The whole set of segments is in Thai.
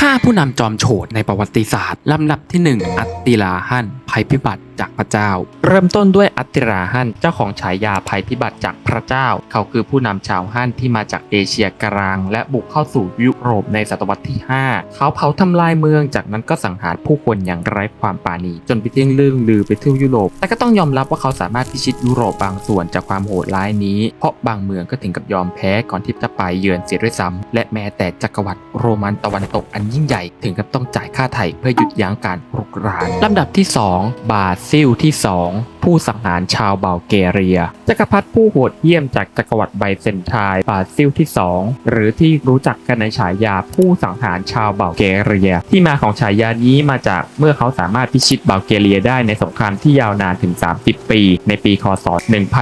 5 ผู้นำจอมโฉดในประวัติศาสตร์ลำดับที่ 1 อัต ติลาฮันภัยพิบัติจากพระเจ้า เริ่มต้นด้วยอัติลาฮันเจ้าของฉายาภัยพิบัติจากพระเจ้า เขาคือผู้นำชาวฮั่นที่มาจากเอเชียกลาง และบุกเข้าสู่ยุโรปในศตวรรษที่ 5 เขาเผาทำลายเมืองจากนั้นก็สังหารผู้คนอย่างไร้ความปราณี จนไปเที่ยงลื่นลือไปทั่วยุโรป แต่ก็ต้องยอมรับว่าเขาสามารถพิชิตยุโรปบางส่วนจากความโหดร้ายนี้ เพราะบางเมืองก็ถึงกับยอมแพ้ก่อนที่จะไปเยือนเสียด้วยซ้ำและแม้แต่จักรวรรดิโรมันตะวันตกอันยิ่งใหญ่ ถึงกับต้องจ่ายค่าไถ่เพื่อหยุดยั้งการรุกรานลำดับที่ 2 บาซิลที่ 2ผู้สังหารชาวเบลเกเรีย จักรพรรดิผู้โหดเยี่ยมจากจักรวรรดิไบเซนทน์บาซิลที่ 2 หรือที่รู้จักกันในฉายาผู้สังหารชาวเบลเกเรีย ที่มาของฉายานี้มาจากเมื่อเขาสามารถพิชิตเบลเกเรียได้ในสงครามที่ยาวนานถึง 30 ปี ในปีคศ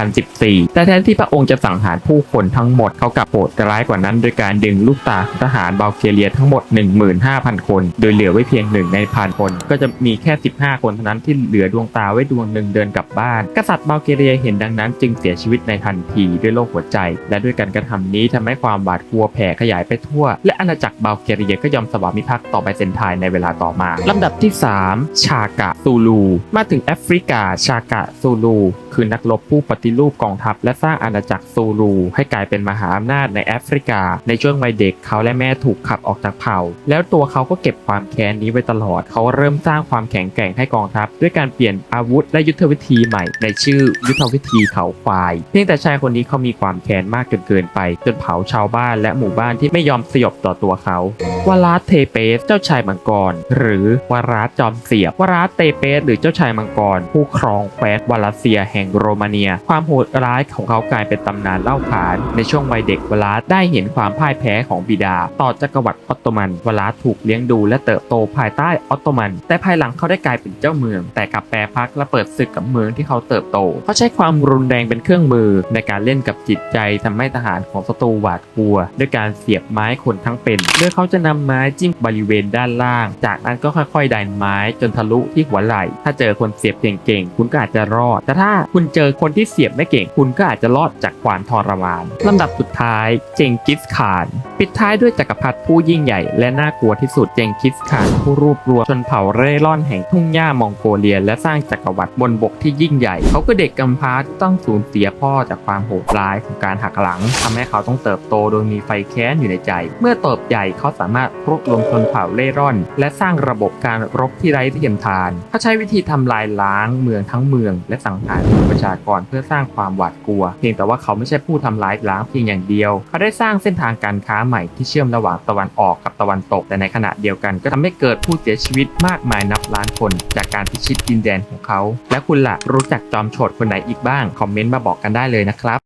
1014 แต่แทนที่พระองค์จะสังหารผู้คนทั้งหมดเขากลับโหดร้ายกว่านั้น โดยการดึงลูกตาทหารเบลเกเรียทั้งหมด 15,000 คน โดยเหลือไว้เพียงหนึ่งในพันคน ก็จะมีแค่ 15 คนเท่านั้นที่เหลือดวงตาไว้ดวงหนึ่งเดินกลับบ้าน กษัตริย์เบลเกเรียเห็นดังนั้น จึงเสียชีวิตในทันทีด้วยโรคหัวใจ และด้วยการกระทำนี้ทำให้ความหวาดกลัวแผ่ขยายไปทั่ว และอาณาจักรเบลเกเรียก็ยอมสวามิภักดิ์ต่อไปเซนไทน์ในเวลาต่อมาลำดับที่ 3 ชากะซูลู มาถึงแอฟริกา ชากะซูลูคือนักรบผู้ปฏิรูปกองทัพ และสร้างอาณาจักรซูลูให้กลายเป็นมหาอำนาจในแอฟริกา ในช่วงวัยเด็กเขาและแม่ถูกขับออกจากเผ่า แล้วตัวเขาก็เก็บความแค้นนี้ไว้ตลอด เขาเริ่มสร้างความแข็งแกร่งให้กองทัพ ด้วยการเปลี่ยนอาวุธและยุทธวิธีใหม่ในชื่อยุทธวิธีเขาควาย เพียงแต่ชายคนนี้เขามีความแค้นมากจนเกินไป จนเผาชาวบ้านและหมู่บ้านที่ไม่ยอมสยบต่อตัวเขาวาราเทเปส เจ้าชายมังกร หรือวาราจอมเสียบวาราเทเปส หรือเจ้าชายมังกร ผู้ครองแคว้นวาลาเซียแห่งโรมาเนีย ความโหดร้ายของเขากลายเป็นตำนานเล่าขาน ในช่วงวัยเด็กวาราได้เห็นความพ่ายแพ้ของบิดา ต่อจักรวรรดิออตโตมันวาราถูกเลี้ยงดูและเติบโตภายใต้ออตโตมัน แต่ภายหลังเขาได้กลายเป็นเจ้าเมือง แต่กลับแปรพักและเปิดศึกกับเมืองที่เขาเติบโต เขาใช้ความรุนแรงเป็นเครื่องมือในการเล่นกับจิตใจทำให้ทหารของศัตรูหวาดกลัว ด้วยการเสียบไม้คนทั้งเป็นโดยเขาจะนำไม้จิ้มบริเวณด้านล่าง จากนั้นก็ค่อยๆดันไม้จนทะลุที่หัวไหล่ ถ้าเจอคนเสียบเก่งๆ คุณก็อาจจะรอด แต่ถ้าคุณเจอคนที่เสียบไม่เก่ง คุณก็อาจจะรอดจากความทรมานลำดับสุดท้าย เจงกิสขาน ปิดท้ายด้วยจักรพรรดิผู้ยิ่งใหญ่และน่ากลัวที่สุด เจงกิสขานผู้รวบรวมชนเผ่าเร่ร่อนแห่งทุ่งหญ้ามองโกเลีย และสร้างจักรวรรดิบนบกที่ยิ่งใหญ่ เขาก็เด็กกำพร้าที่ต้องสูญเสียพ่อจากความโหดร้ายของการหักหลังทำให้เขาต้องเติบโตโดยมีไฟแค้นอยู่ในใจ เมื่อเติบใหญ่เขาสามารถรวบรวมชนเผ่าเร่ร่อน และสร้างระบบการรบที่ไร้เทียมทานเขาใช้วิธีทำลายล้างเมืองทั้งเมือง และสังหารประชากรเพื่อสร้างความหวาดกลัว เพียงแต่ว่าเขาไม่ใช่ผู้ทำลายล้างเพียงอย่างเดียว เขาได้สร้างเส้นทางการค้าใหม่ที่เชื่อมระหว่างตะวันออกกับตะวันตก แต่ในขณะเดียวกัน ก็ทำให้เกิดผู้เสียชีวิตมากมายนับล้านคน จากการพิชิตดินแดนของเขา และคุณล่ะรู้จักจอมโฉดคนไหนอีกบ้าง คอมเมนต์มาบอกกันได้เลยนะครับ